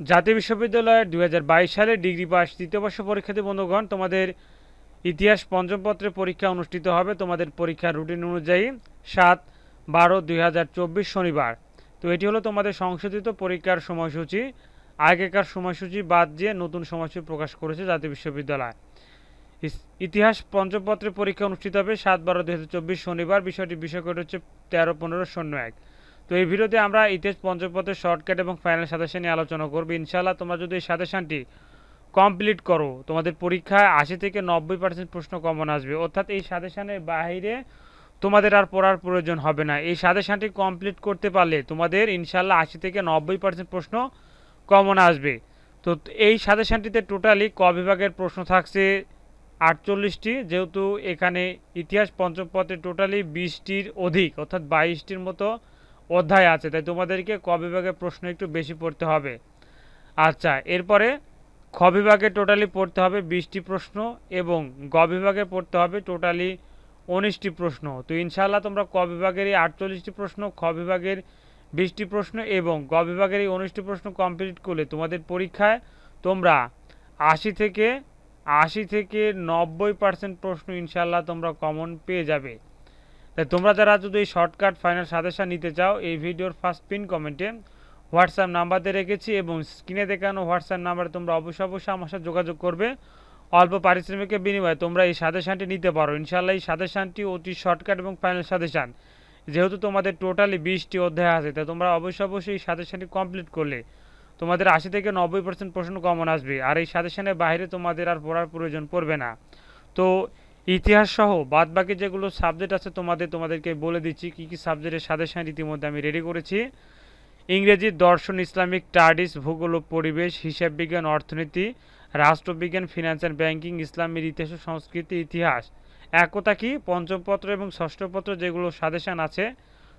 জাতীয় বিশ্ববিদ্যালয়ের দুই সালে ডিগ্রি পাস তৃতীয় বর্ষ পরীক্ষার্থী বন্ধুগণ, তোমাদের ইতিহাস পঞ্চম পত্রের পরীক্ষা অনুষ্ঠিত হবে। তোমাদের পরীক্ষার রুটিন অনুযায়ী সাত বারো দুই শনিবার। তো এটি হলো তোমাদের সংশোধিত পরীক্ষার সময়সূচি। আগেকার সময়সূচি বাদ দিয়ে নতুন সময়সূচি প্রকাশ করেছে জাতীয় বিশ্ববিদ্যালয়। ইতিহাস পঞ্চমপত্রের পরীক্ষা অনুষ্ঠিত হবে সাত বারো দুই শনিবার। বিষয়টি বিষয় করে হচ্ছে তেরো পনেরো শূন্য এক। তো এই ভিডিওতে আমরা ইতিহাস পঞ্চম পত্রের শর্টকাট এবং ফাইনাল সাজেশন নিয়ে আলোচনা করব। ইনশাআল্লাহ তোমরা যদি এই সাজেশনটি কমপ্লিট করো, তোমাদের পরীক্ষায় আশি থেকে নব্বই পার্সেন্ট প্রশ্ন কমন আসবে। অর্থাৎ এই সাজেশনের বাইরে তোমাদের আর পড়ার প্রয়োজন হবে না। এই সাজেশনটি কমপ্লিট করতে পারলে তোমাদের ইনশাল্লাহ আশি থেকে নব্বই পার্সেন্ট প্রশ্ন কমন আসবে। তো এই সাজেশনটিতে টোটালি ক বিভাগের প্রশ্ন থাকছে আটচল্লিশটি। যেহেতু এখানে ইতিহাস পঞ্চম পত্রে টোটালি বিশটির অধিক, অর্থাৎ বাইশটির মতো অধ্যায় আছে, তাই তোমাদেরকে ক বিভাগের প্রশ্ন একটু বেশি পড়তে হবে। আচ্ছা এরপরে খ বিভাগে টোটালি পড়তে হবে বিশটি প্রশ্ন এবং গ বিভাগে পড়তে হবে টোটালি উনিশটি প্রশ্ন। তো ইনশাআল্লাহ তোমরা ক বিভাগের এই আটচল্লিশটি প্রশ্ন, খ বিভাগের বিশটি প্রশ্ন এবং গ বিভাগের এই উনিশটি প্রশ্ন কমপ্লিট করলে তোমাদের পরীক্ষায় তোমরা আশি থেকে আশি থেকে নব্বই পার্সেন্ট প্রশ্ন ইনশাআল্লাহ তোমরা কমন পেয়ে যাবে। তাই তোমরা যারা যদি শর্টকাট ফাইনাল সাজেশন নিতে চাও, এই ভিডিওর ফার্স্ট পিন কমেন্টে হোয়াটসঅ্যাপ নাম্বার দিয়ে রেখেছি এবং স্ক্রিনে দেখানো হোয়াটসঅ্যাপ নাম্বারে তোমরা অবশ্যই অবশ্যই আমার সাথে যোগাযোগ করবে। অল্প পারিশ্রমিকের বিনিময়ে তোমরা এই সাজেশানটি নিতে পারো। ইনশাল্লাহ এই সাজেশানটি অতি শর্টকাট এবং ফাইনাল সাজেশান। যেহেতু তোমাদের টোটালি বিশটি অধ্যায় আছে, তাই তোমরা অবশ্যই অবশ্যই এই সাজেশানটি কমপ্লিট করলে। তোমাদের আশি থেকে নব্বই পার্সেন্ট প্রশ্ন কমন আসবে। আর এই সাজেশনের বাইরে তোমাদের আর পড়ার প্রয়োজন পড়বে না। তো ইতিহাস সহ বাদ বাকি যেগুলো সাবজেক্ট আছে তোমাদের, তোমাদেরকে বলে দিচ্ছি কী কী সাবজেক্টের সাজেশন ইতিমধ্যে আমি রেডি করেছি। ইংরেজি, দর্শন, ইসলামিক স্টাডিজ ভূগোল পরিবেশ, হিসাব বিজ্ঞান, অর্থনীতি, রাষ্ট্রবিজ্ঞান ফিনান্স অ্যান্ড ব্যাংকিং ইসলামের ইতিহাস ও সংস্কৃতি, ইতিহাস। একতা কি? পঞ্চম পত্র এবং ষষ্ঠ পত্র যেগুলো সাজেশন আছে,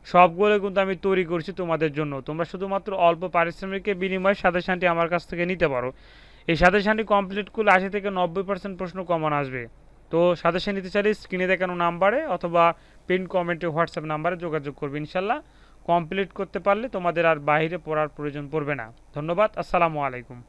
সবগুলো কিন্তু আমি তৈরি করছি তোমাদের জন্য। তোমরা শুধুমাত্র অল্প পারিশ্রমিকের বিনিময়ে সাজেশনটি আমার কাছ থেকে নিতে পারো। এই সাজেশনটি কমপ্লিট করলে আশি থেকে নব্বই পার্সেন্ট প্রশ্ন কমন আসবে। তো সাজেশন নিতে চাইলে স্ক্রিনে দেখানো নাম্বারে অথবা পিন কমেন্টে হোয়াটসঅ্যাপ নাম্বারে যোগাযোগ করবে ইনশাল্লাহ। কমপ্লিট করতে পারলে তোমাদের আর বাইরে পড়ার প্রয়োজন পড়বে না। ধন্যবাদ, আসসালামু আলাইকুম।